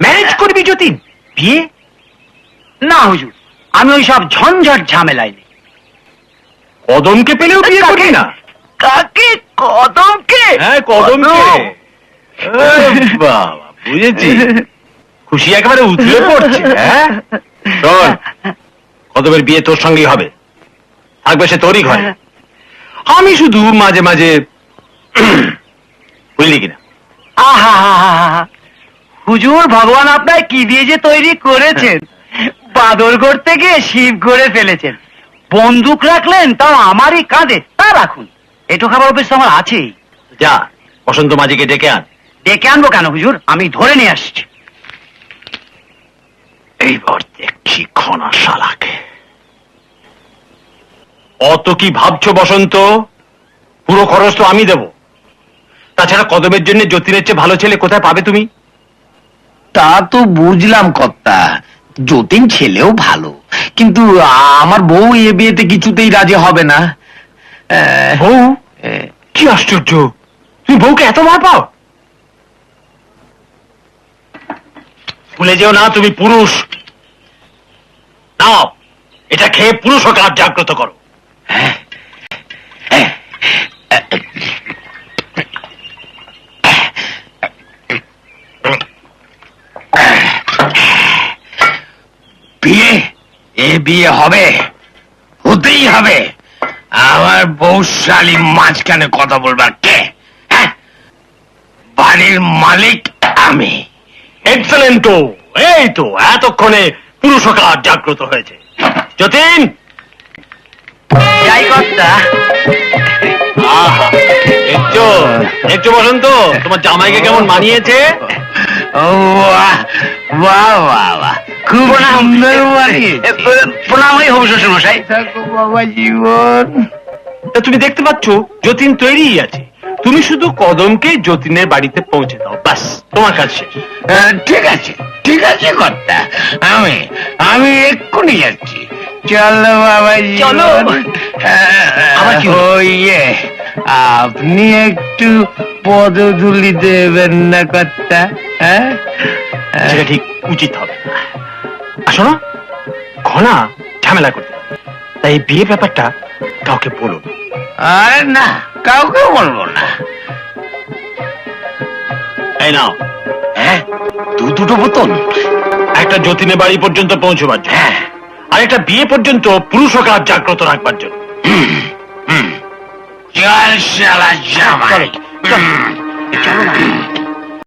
Marriage করবি যতীন? বিয়ে? না হুজুর। আমি ওই সব ঝঞ্ঝট ঝামেলায় নেই। কদমকে পেলেও বিয়ে করবি না? কাকে? কদমকে? হ্যাঁ কদমকে। বাবা বুঝেছি খুশি একেবারে উতলে পড়ছে হ্যাঁ? শোন কদমের বিয়ে তোর সঙ্গেই হবে। থাকবে সে তোরই ঘরে। আমি শুধু মাঝে মাঝে বুঝলি কিনা? আহা হুজুর ভগবান আপনার কি দিয়ে যে তৈরি করেছেন? বাদর করতে গিয়ে শিব করে ফেলেছেন। বন্দুক রাখলেন তাও আমারই কাঁধে। তা রাখুন। এটো খাবার অভ্যেস আমার আছেই। যা বসন্ত মাঝিকে ডেকে আন। ডেকে আনব কেন হুজুর? আমি ধরে নিয়ে আসছি। এইবার দেখছি খনা শালাকে অত কি ভাবছ বসন্ত? পুরো খরচ তো আমি দেব। তাছাড়া কদমের জন্য যতীনের চেয়ে ভালো ছেলে কোথায় পাবে তুমি? তা তো বুঝলাম কর্তা। যতীন ছেলেও ভালো। কিন্তু আমার বউ এ বিয়েতে কিছুতেই রাজি হবে না। আহ, বউ? আহ, কি আশ্চর্য! তুমি বউকে এত ভয় পাও? ভুলে যেও না তুমি পুরুষ। নাও এটা খেয়ে পুরুষ কাজ জাগ্রত করো। বিয়ে এ বিয়ে হবে হতেই হবে। আমার বৌশালী মাঝখানে কথা বলবার কে? হ্যাঁ? বাড়ির মালিক আমি। এক্সেলেন্ট এই তো এতক্ষণে পুরুষ কাজ জাগ্রত হয়েছে। যতীন! দেখছ? দেখছ বসন্ত? তোমার জামাইকে কেমন মানিয়েছে? ও বাহ বাহ বাহ। সুন্দর প্রণামই হবু শ্বশুর মশাই বাবা জীবন। তুমি দেখতে পাচ্ছ যতীন তৈরিই আছে। তুমি শুধু কদমকে যতীনের বাড়িতে পৌঁছে দাও। ব্যাস তোমার আহ, ঠিক আছে ঠিক আছে কর্তা। আমি আমি এক্ষুনি যাচ্ছি। চলো বাবা চলো। ইয়ে আপনি একটু পদধুলি দেবেন না কর্তা? হ্যাঁ? ঠিক উচিত হবে আসো না ঘনা ঝামেলা করতে। তাই বিয়ে ব্যাপারটা কাউকে বলুন আরে না কাউকে বলব না। এই নাও। হ্যাঁ? দু দুটো বোতল একটা যতীনের বাড়ি পর্যন্ত পৌঁছবার জন্য। হ্যাঁ। আর একটা বিয়ে পর্যন্ত পুরুষ কাজ জাগ্রত রাখবার জন্য। চল শালা জামাই। চলো না।